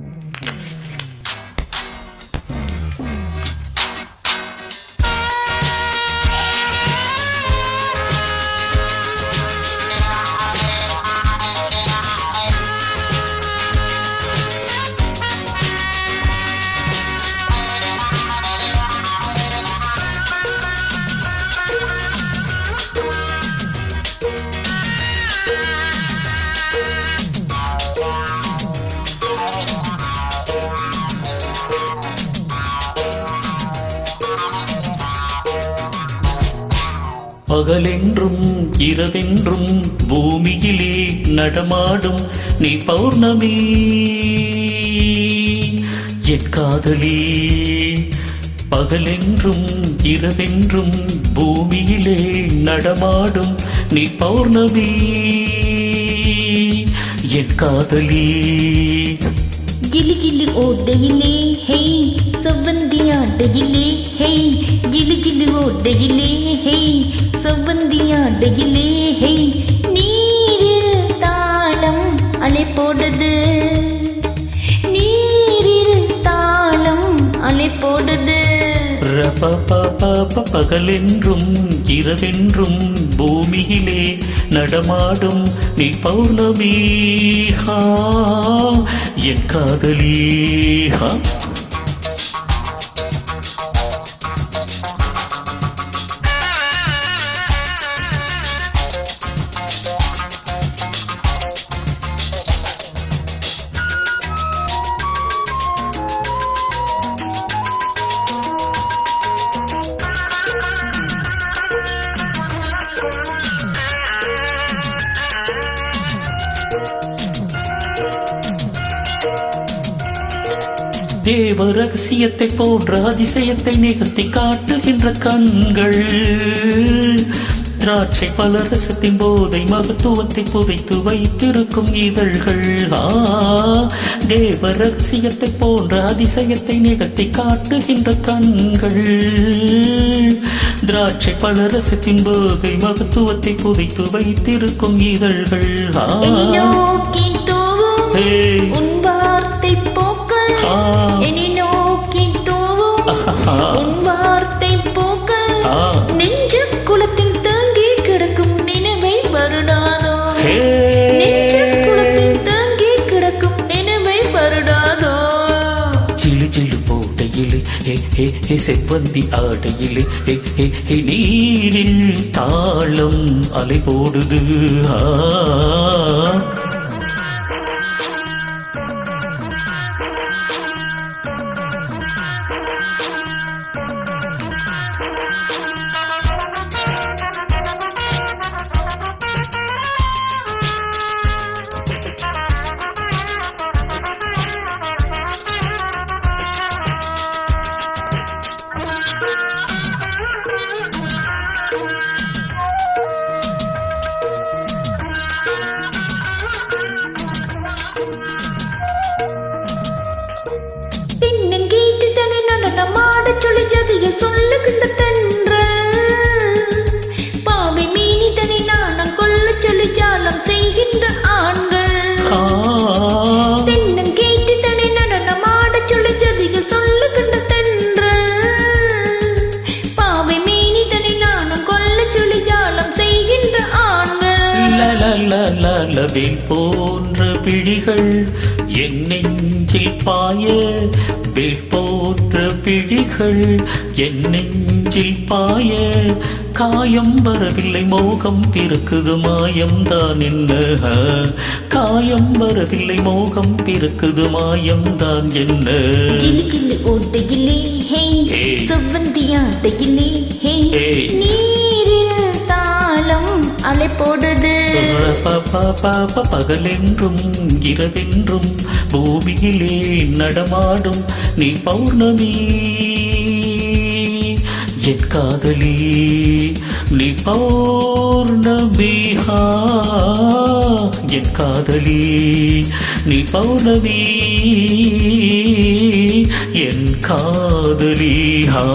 Uhum. பகலென்றும் இரவென்றும் பூமியிலே நடமாடும் நீ பௌர்ணமி. என் காதலி பகலென்றும் இரவென்றும் பூமியிலே நடமாடும் நீ பௌர்ணமி. என் காதலி. கிலி கிலி ஓட்டையிலே ஹே செவ்வந்தியாட்டையிலே நீரில் தாளம் அலை போடுது. பகலென்றும் இரவென்றும் பூமியிலே நடமாடும் நீ பௌர்ணமீஹா என் காதலீஹா தேவ ரகசியத்தை போன்ற அதிசயத்தை நிகழ்த்தி காட்டுகின்ற கண்கள். திராட்சை பல ரசத்தின் போதை மகத்துவத்தை புதைத்து வைத்திருக்கும் இதழ்கள். ஆ தேவ ரகசியத்தை போன்ற அதிசயத்தை நிகழ்த்தி காட்டுகின்ற கண்கள். திராட்சை பல ரசத்தின் போதை மகத்துவத்தை புதைத்து வைத்திருக்கும் இதழ்கள். ஆ. செவ்வந்தி ஆடையிலே ஹே நீரில் தாளம் அலை போடுது ஆ. லலலலலவில் போன்ற பிழிகள் என் நெஞ்சில் பாய வில் போன்ற பிழிகள் என் நெஞ்சில் பாய. காயம் வரவில்லை மோகம் பிறக்குது மாயம்தான் என்ன? காயம் வரவில்லை மோகம் பிறக்குது மாயம்தான் என்ன? கிளி ஓடையிலே பகலென்றும் இரவென்றும் பூமியிலே நடமாடும் நீ பௌர்ணமி. என் காதலி நீ பௌர்ணமிஹா என் காதலி நீ பௌர்ணமி. என் காதலிஹா